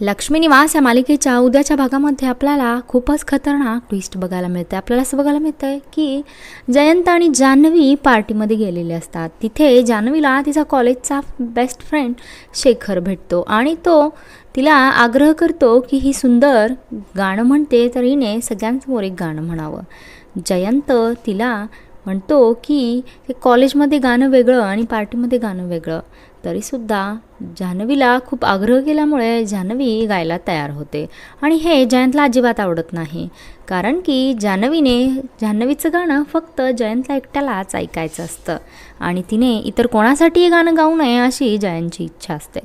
लक्ष्मी निवास या मालिकेच्या उद्याच्या भागामध्ये आपल्याला खूपच खतरनाक ट्विस्ट बघायला मिळते. आपल्याला असं बघायला मिळतं आहे की जयंत आणि जान्हवी पार्टीमध्ये गेलेले असतात. तिथे जान्हवीला तिचा कॉलेजचा बेस्ट फ्रेंड शेखर भेटतो आणि तो तिला आग्रह करतो की ही सुंदर गाणं म्हणते तर हिने सगळ्यांसमोर एक गाणं म्हणावं. जयंत तिला म्हणतो की ते कॉलेजमध्ये गाणं वेगळं आणि पार्टीमध्ये गाणं वेगळं. तरीसुद्धा जान्हवीला खूप आग्रह केल्यामुळे जान्हवी गायला तयार होते. आणि हे जयंतला अजिबात आवडत नाही. कारण की जान्हवीने जान्हवीचं गाणं फक्त जयंतला एकट्यालाच ऐकायचं असतं. आणि तिने इतर कोणासाठीही गाणं गाऊ नये अशी जयंतची इच्छा असते.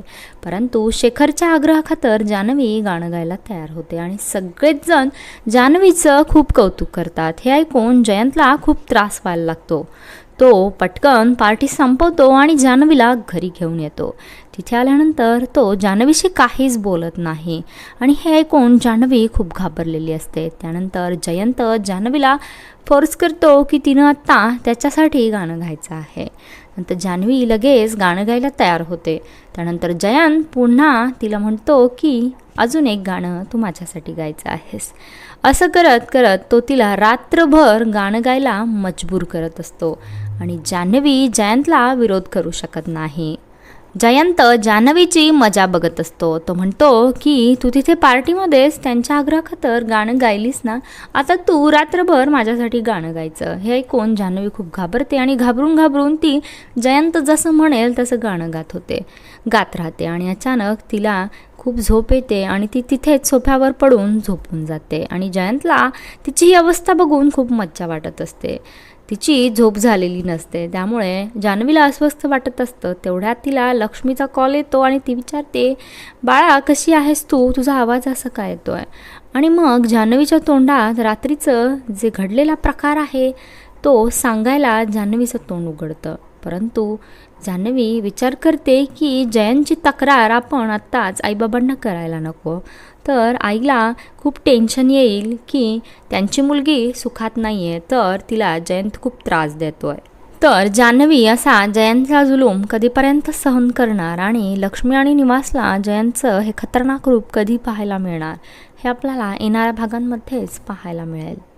परंतु शेखरच्या आग्रहाखातर जान्हवी गाणं गायला तयार होते. आणि सगळेच जण जान्हवीचं खूप कौतुक करतात. हे ऐकून जयंतला खूप त्रास व्हायला लागतो. तो पटकन पार्टी संपवतो आणि जान्हवीला घरी घेऊन येतो. तिथे आल्यानंतर तो जान्हवीशी काहीच बोलत नाही. आणि हे ऐकून जान्हवी खूप घाबरलेली असते. त्यानंतर जयंत जान्हवीला फोर्स करतो की तिनं आत्ता त्याच्यासाठी गाणं गायचं आहे. नंतर जान्हवी लगेच गाणं गायला तयार होते. त्यानंतर जयंत पुन्हा तिला म्हणतो की अजून एक गाणं तू माझ्यासाठी गायचं आहेस. असं करत करत तो तिला रात्रभर गाणं गायला मजबूर करत असतो. आणि जान्हवी जयंतला विरोध करू शकत नाही. जयंत जान्हवीची मजा बघत असतो. तो म्हणतो की तू तिथे पार्टीमध्येच त्यांच्या आग्रहाखातर गाणं गायलीस ना? आता तू रात्रभर माझ्यासाठी गाणं गायचं. हे ऐकून जान्हवी खूप घाबरते आणि घाबरून घाबरून ती जयंत जसं म्हणेल तसं गाणं गात होते. गात राहते आणि अचानक तिला खूप झोप येते आणि ती तिथेच सोफ्यावर पडून झोपून जाते. आणि जयंतला तिची ही अवस्था बघून खूप मज्जा वाटत असते. तिची झोप झालेली नसते. त्यामुळे जान्हवीला अस्वस्थ वाटत असतं. तेवढ्यात तिला लक्ष्मीचा कॉल येतो आणि ती विचारते बाळा कशी आहेस तू? तुझा आवाज असा काय येतो आहे आणि मग जान्हवीच्या तोंडात रात्रीचं जे घडलेला प्रकार आहे तो सांगायला जान्हवीचं तोंड उघडतं. परंतु जान्हवी विचार करते की जयंतची तक्रार आपण आत्ताच आईबाबांना करायला नको. तर आईला खूप टेन्शन येईल की त्यांची मुलगी सुखात नाही आहे तर तिला जयंत खूप त्रास देतो आहे तर जान्हवी असा जयंतचा जुलूम कधीपर्यंत सहन करणार आणि लक्ष्मी आणि निवासला जयंतचं हे खतरनाक रूप कधी पाहायला मिळणार हे आपल्याला येणाऱ्या भागांमध्येच पाहायला मिळेल.